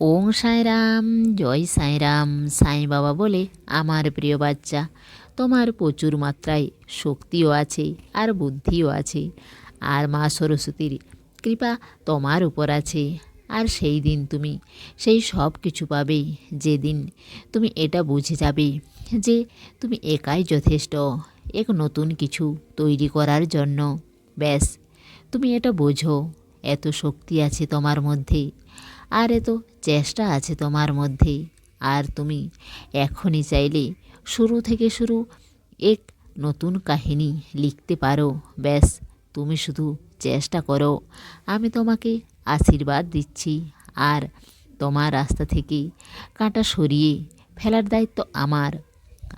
ওং সাঁইরাম, জয় সাঁইরাম, সাঁই বাবা বলে আমার প্রিয় বাচ্চা। তোমার প্রচুর মাত্রায় শক্তিও আছে আর বুদ্ধিও আছে। আর মা সরস্বতীর কৃপা তোমার উপর আছে। আর সেই দিন তুমি সেই সব কিছু পাবে। যেদিন তুমি এটা বুঝে যাবে যে তুমি একাই যথেষ্ট, এক নতুন কিছু তৈরি করার জন্য। ব্যাস, তুমি এটা বোঝো, এত শক্তি আছে তোমার মধ্যে। আর এত চেষ্টা আছে তোমার মধ্যে আর তুমি এখনই চাইলে শুরু থেকে শুরু এক নতুন কাহিনী লিখতে পারো। ব্যাস, তুমি শুধু চেষ্টা করো। আমি তোমাকে আশীর্বাদ দিচ্ছি। আর তোমার রাস্তা থেকে কাঁটা সরিয়ে ফেলার দায়িত্ব আমার।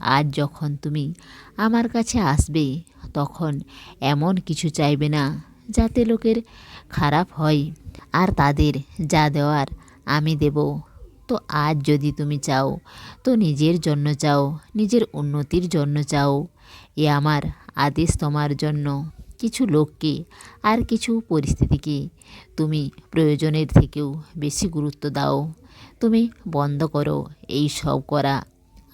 আজ যখন তুমি আমার কাছে আসবে, তখন এমন কিছু চাইবে না যাতে লোকের খারাপ হয়। আর তাদের যা দেওয়ার আমি দেব। তো আজ যদি তুমি চাও, তো নিজের জন্য চাও, নিজের উন্নতির জন্য চাও। এ আমার আদেশ তোমার জন্য। কিছু লোককে আর কিছু পরিস্থিতিকে তুমি প্রয়োজনের থেকেও বেশি গুরুত্ব দাও। তুমি বন্ধ করো। এই সব করা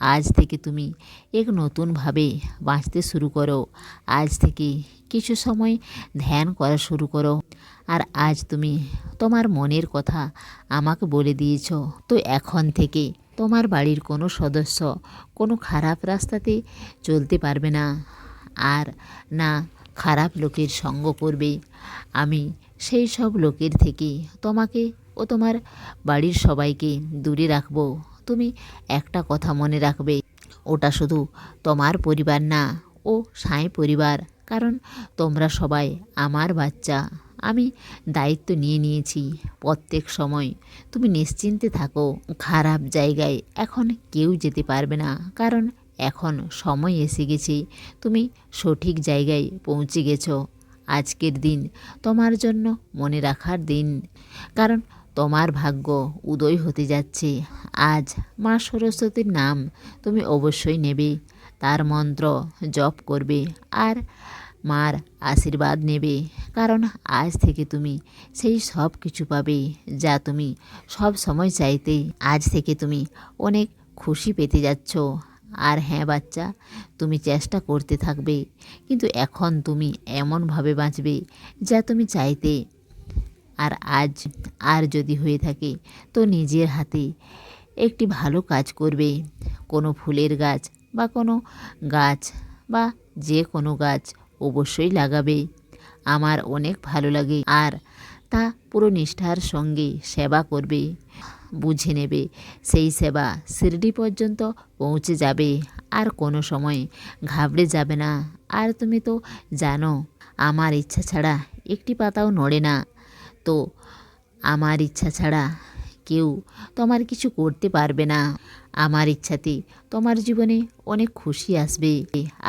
আজ থেকে তুমি এক নতুনভাবে বাঁচতে শুরু করো। আজ থেকে কিছু সময় ধ্যান করা শুরু করো। আর আজ তুমি তোমার মনের কথা আমাকে বলে দিয়েছ। তো এখন থেকে তোমার বাড়ির কোনো সদস্য কোনো খারাপ রাস্তাতে চলতে পারবে না। আর না খারাপ লোকের সঙ্গ করবে। আমি সেই সব লোকের থেকে তোমাকে ও তোমার বাড়ির সবাইকে দূরে রাখব। তুমি একটা কথা মনে রাখবে, ওটা শুধু তোমার পরিবার না, ও সাঁই পরিবার। কারণ তোমরা সবাই আমার বাচ্চা, আমি দায়িত্ব নিয়ে নিয়েছি প্রত্যেক সময়। তুমি নিশ্চিন্তে থাকো, খারাপ জায়গায় এখন কেউ যেতে পারবে না। কারণ এখন সময় এসে গেছে, তুমি সঠিক জায়গায় পৌঁছে গেছো। আজকের দিন তোমার জন্য মনে রাখার দিন। কারণ তোমার ভাগ্য উদয় হতে যাচ্ছে। আজ মা সরস্বতীর নাম তুমি অবশ্যই নেবে। তার মন্ত্র জপ করবে আর মার আশীর্বাদ নেবে। কারণ আজ থেকে তুমি সেই সব কিছু পাবে যা তুমি সব সময় চাইতে। আজ থেকে তুমি অনেক খুশি পেতে যাচ্ছ। আর হ্যাঁ বাচ্চা, তুমি চেষ্টা করতে থাকবে। কিন্তু এখন তুমি এমনভাবে বাঁচবে যা তুমি চাইতে। আর আজ, আর যদি হয়ে থাকে, তো নিজের হাতে একটি ভালো কাজ করবে। কোনো ফুলের গাছ বা কোনো গাছ বা যে কোনো গাছ অবশ্যই লাগাবে। আমার অনেক ভালো লাগে আর তা পুরো নিষ্ঠার সঙ্গে সেবা করবে। বুঝে নেবে, সেই সেবা শিরডি পর্যন্ত পৌঁছে যাবে। আর কোনো সময় ঘাবড়ে যাবে না। আর তুমি তো জানো, আমার ইচ্ছা ছাড়া একটি পাতাও নড়ে না। তো আমার ইচ্ছা ছাড়া কেউ তোমার কিছু করতে পারবে না। আমার ইচ্ছাতে তোমার জীবনে অনেক খুশি আসবে।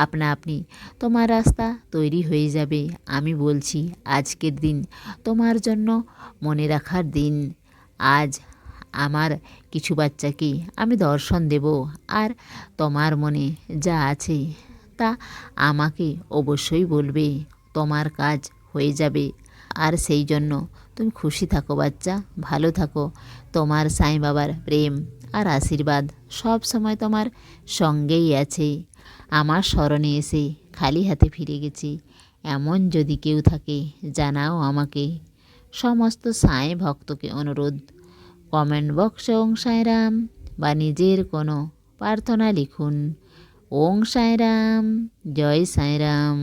আপনা আপনি তোমার রাস্তা তৈরি হয়ে যাবে, আমি বলছি আজকের দিন তোমার জন্য মনে রাখার দিন। আজ আমার কিছু বাচ্চাকে আমি দর্শন দেব, আর তোমার মনে যা আছে তা আমাকে অবশ্যই বলবে, তোমার কাজ হয়ে যাবে, আর সেই জন্য তুমি খুশি থাকো, বাচ্চা। ভালো থাকো। তোমার সাই বাবার প্রেম আর আশীর্বাদ সব সময় তোমার সঙ্গেই আছে। আমার স্মরণে এসে খালি হাতে ফিরে গেছি। এমন যদি কেউ থাকে, জানাও আমাকে। সমস্ত সাঁই ভক্তকে অনুরোধ। কমেন্ট বক্সে ওং সাঁয়রাম বা নিজের কোনো প্রার্থনা লিখুন। ওং সাঁয়রাম জয় সাঁয়রাম